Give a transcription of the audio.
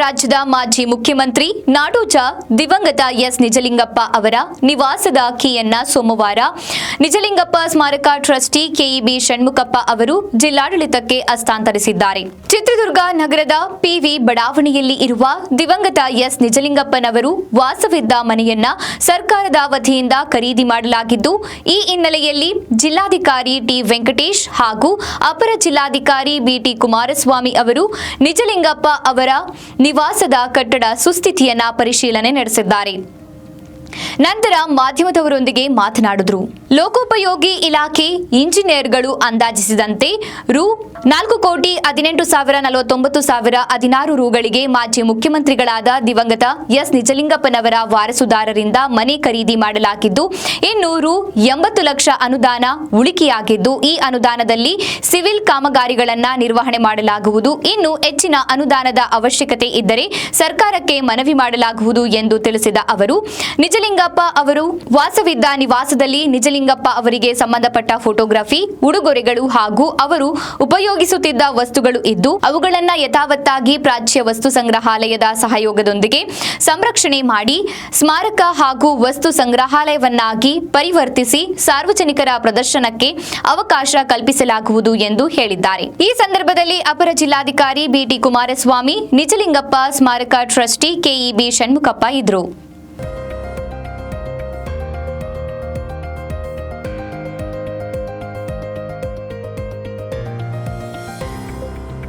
ರಾಜ್ಯದ ಮಾಜಿ ಮುಖ್ಯಮಂತ್ರಿ ನಾಡೋಜ ದಿವಂಗತ ಎಸ್ ನಿಜಲಿಂಗಪ್ಪ ಅವರ ನಿವಾಸದ ಕೀಯನ್ನ ಸೋಮವಾರ ನಿಜಲಿಂಗಪ್ಪ ಸ್ಮಾರಕ ಟ್ರಸ್ಟಿ ಕೆಇಬಿ ಷಣ್ಮುಖಪ್ಪ ಅವರು ಜಿಲ್ಲಾಡಳಿತಕ್ಕೆ ಹಸ್ತಾಂತರಿಸಿದ್ದಾರೆ. ಚಿತ್ರದುರ್ಗ ನಗರದ ಪಿವಿ ಬಡಾವಣೆಯಲ್ಲಿ ಇರುವ ದಿವಂಗತ ಎಸ್ ನಿಜಲಿಂಗಪ್ಪನವರು ವಾಸವಿದ್ದ ಮನೆಯನ್ನ ಸರ್ಕಾರದ ವತಿಯಿಂದ ಖರೀದಿ ಮಾಡಲಾಗಿದ್ದು, ಈ ಹಿನ್ನೆಲೆಯಲ್ಲಿ ಜಿಲ್ಲಾಧಿಕಾರಿ ಟಿ ವೆಂಕಟೇಶ್ ಹಾಗೂ ಅಪರ ಜಿಲ್ಲಾಧಿಕಾರಿ ಬಿಟಿ ಕುಮಾರಸ್ವಾಮಿ ಅವರು ನಿಜಲಿಂಗಪ್ಪ ಅವರ ನಿವಾಸದ ಕಟ್ಟಡ ಸುಸ್ಥಿತಿಯನ್ನ ಪರಿಶೀಲನೆ ನಡೆಸಿದ್ದಾರೆ. ನಂತರ ಮಾಧ್ಯಮದವರೊಂದಿಗೆ ಮಾತನಾಡಿದ್ರು. ಲೋಕೋಪಯೋಗಿ ಇಲಾಖೆ ಇಂಜಿನಿಯರ್ಗಳು ಅಂದಾಜಿಸಿದಂತೆ ರು ನಾಲ್ಕು ಕೋಟಿ ಹದಿನೆಂಟು ಸಾವಿರ ನಲವತ್ತೊಂಬತ್ತು ಸಾವಿರ ಹದಿನಾರು ರುಗಳಿಗೆ ಮಾಜಿ ಮುಖ್ಯಮಂತ್ರಿಗಳಾದ ದಿವಂಗತ ಎಸ್ ನಿಜಲಿಂಗಪ್ಪನವರ ವಾರಸುದಾರರಿಂದ ಮನೆ ಖರೀದಿ ಮಾಡಲಾಗಿದ್ದು, ಇನ್ನು ರು ಎಂಬತ್ತು ಲಕ್ಷ ಅನುದಾನ ಉಳಿಕೆಯಾಗಿದ್ದು, ಈ ಅನುದಾನದಲ್ಲಿ ಸಿವಿಲ್ ಕಾಮಗಾರಿಗಳನ್ನು ನಿರ್ವಹಣೆ ಮಾಡಲಾಗುವುದು. ಇನ್ನು ಹೆಚ್ಚಿನ ಅನುದಾನದ ಅವಶ್ಯಕತೆ ಇದ್ದರೆ ಸರ್ಕಾರಕ್ಕೆ ಮನವಿ ಮಾಡಲಾಗುವುದು ಎಂದು ತಿಳಿಸಿದ ಅವರು ನಿಜಲಿಂಗಪ್ಪ ಅವರು ವಾಸವಿದ್ದ ನಿವಾಸದಲ್ಲಿ ನಿಜಲಿಂಗಪ್ಪ ಅವರಿಗೆ ಸಂಬಂಧಪಟ್ಟ ಫೋಟೋಗ್ರಫಿ, ಉಡುಗೊರೆಗಳು ಹಾಗೂ ಅವರು ಉಪಯೋಗಿಸುತ್ತಿದ್ದ ವಸ್ತುಗಳು ಇದ್ದು, ಅವುಗಳನ್ನು ಯಥಾವತ್ತಾಗಿ ಪ್ರಾಚ್ಯ ವಸ್ತು ಸಂಗ್ರಹಾಲಯದ ಸಹಯೋಗದೊಂದಿಗೆ ಸಂರಕ್ಷಣೆ ಮಾಡಿ, ಸ್ಮಾರಕ ಹಾಗೂ ವಸ್ತು ಸಂಗ್ರಹಾಲಯವನ್ನಾಗಿ ಪರಿವರ್ತಿಸಿ ಸಾರ್ವಜನಿಕರ ಪ್ರದರ್ಶನಕ್ಕೆ ಅವಕಾಶ ಕಲ್ಪಿಸಲಾಗುವುದು ಎಂದು ಹೇಳಿದ್ದಾರೆ. ಈ ಸಂದರ್ಭದಲ್ಲಿ ಅಪರ ಜಿಲ್ಲಾಧಿಕಾರಿ ಬಿಟಿ ಕುಮಾರಸ್ವಾಮಿ, ನಿಜಲಿಂಗಪ್ಪ ಸ್ಮಾರಕ ಟ್ರಸ್ಟಿ ಕೆಇಬಿ ಷಣ್ಮುಖಪ್ಪ ಇದ್ರು.